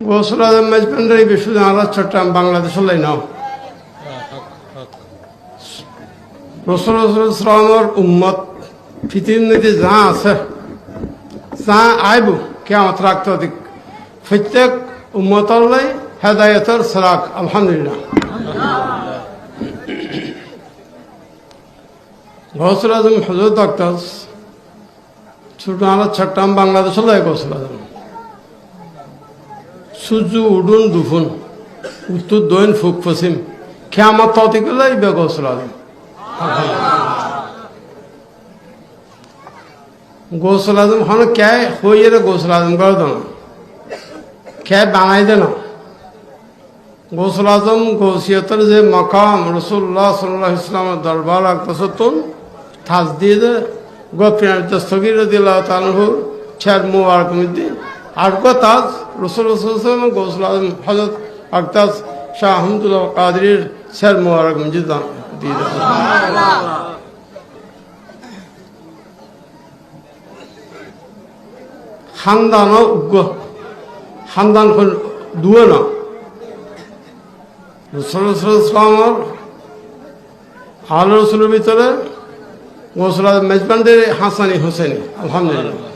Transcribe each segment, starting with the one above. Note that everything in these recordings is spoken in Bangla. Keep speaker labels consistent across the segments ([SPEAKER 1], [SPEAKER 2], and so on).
[SPEAKER 1] গোসল মেজবান্ডারি বিশ্ববিদ্যালয় আলাদ চট্টগ্রাম বাংলাদেশ হলাই উম্মত যা আছে যা আইব কেমত রাখতে অধিক প্রত্যেক উম্মতল্লাই হেদায়তর সরাক আলহামদুলিল্লাহ গৌসুল হজরত ছোট আলাদ চট্টগ্রাম বাংলাদেশ হলাই গৌসুল সূর্য উডুন দুফুন। উত্তর দক্ষিণ ফুক পশ্চিম খেয়ামত ততিগুলাই বেগসল আলম। গোসল আজম হন কে হইয়ে গোসল আজম করে দেন। কে বানাই দেন গোসল আজম গৌসিয়তের যে মকাম রসুল্লাহ সাল্লাহ ইসলামের দরবার আকতসতুন থাজ দিয়ে দে গোপিনার দস্তগির দিল্লাহ তালহুর ছের মুবারক আর তাজ রসুল রসুল গৌসল আজম হজরত আক্তাজ শাহ আহমদুল্লাহ কাদরির ছের মুবারক দেন খানদান উগ্র। খানদান হল দুয়ে না। রসুলামর আল রসুলের ভিতরে গোসলা মেজবানদের হাসানি হোসেনি আলহামদুলিল্লাহ।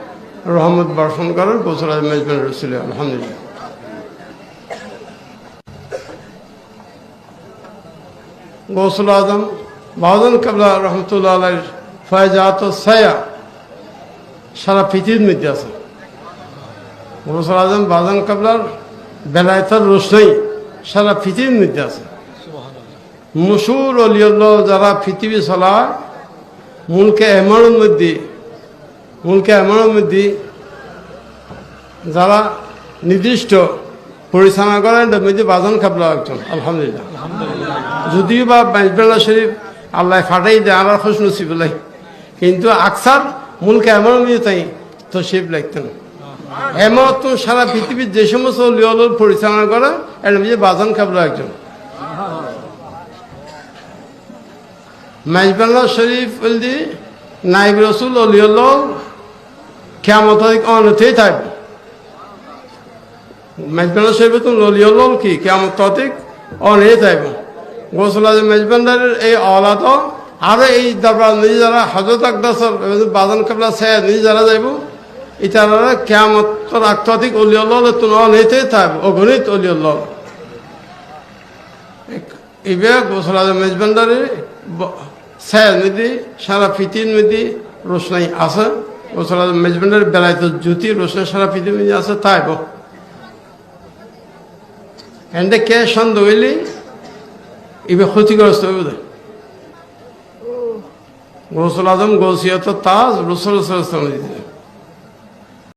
[SPEAKER 1] রহমত বর্ষণ করার গৌসুল আজম মেজবেন্ডারি ছিল আলহামদুলিল্লাহ। গৌসুল আজম বাহাদুর কাবলা রহমতুল্লাহ আলাইর ফয়জাত সায়া সারা পৃথিবীর মধ্যে আছে। গৌসুল আজম বাজান কাবলার বেলায়তার রোশনাই সারা পৃথিবীর মধ্যে আছে। মসুর অলিউল্লাহ যারা পৃথিবী চলায়, মুলকে এমনের মধ্যে মুলকে এমনের মধ্যে যারা নির্দিষ্ট পরিচালনা করেন মধ্যে বাজান কাবলা একজন। আলহামদুলিল্লাহ। যদিও বা বাইজবেলা শরীফ আল্লাহ ফাটাই দেয় আর খুশ নসিবুল্লাহ কিন্তু আকসার মুলকে এমন মধ্যে তাই তো শিব লাগতেন। এমন তো সারা পৃথিবীর যে সমস্ত লিওলর পরিচালনা করে এর মধ্যে বাজান কাবলা একজন। মাইজবাল্লা শরীফ বলদি নাইব রসুল অলিউল কেমত অনথেই থাকবে মেজবান্ডার শরীফ তো অলিউল কি? কেমত ততিক অনেই থাকবে গোসল আজম মেজবান্ডারের এই অলাদ আরও এই দরবার নিজে যারা হজরত আকদাসর বাজান কাবলা সে নিজে যারা যাইব ইতারা কেমত আক্তাধিক অলিউল তুমি অনেইতেই থাকবে অগণিত অলিউল ইবে গোসল আজম মেজবান্ডারের স্যার মেদি সারা পৃথিবীর মধ্যে রোশনাই আছে। মেজবান্ডারের বেলায় তো জ্যোতি রোশনাই সারা পৃথিবী আছে তাই এন্ডে কে সন্দেহ হইলি? ইবে ক্ষতিগ্রস্ত হইব গোসল আজম গৌসিয়ত তাজ রসুল রসুল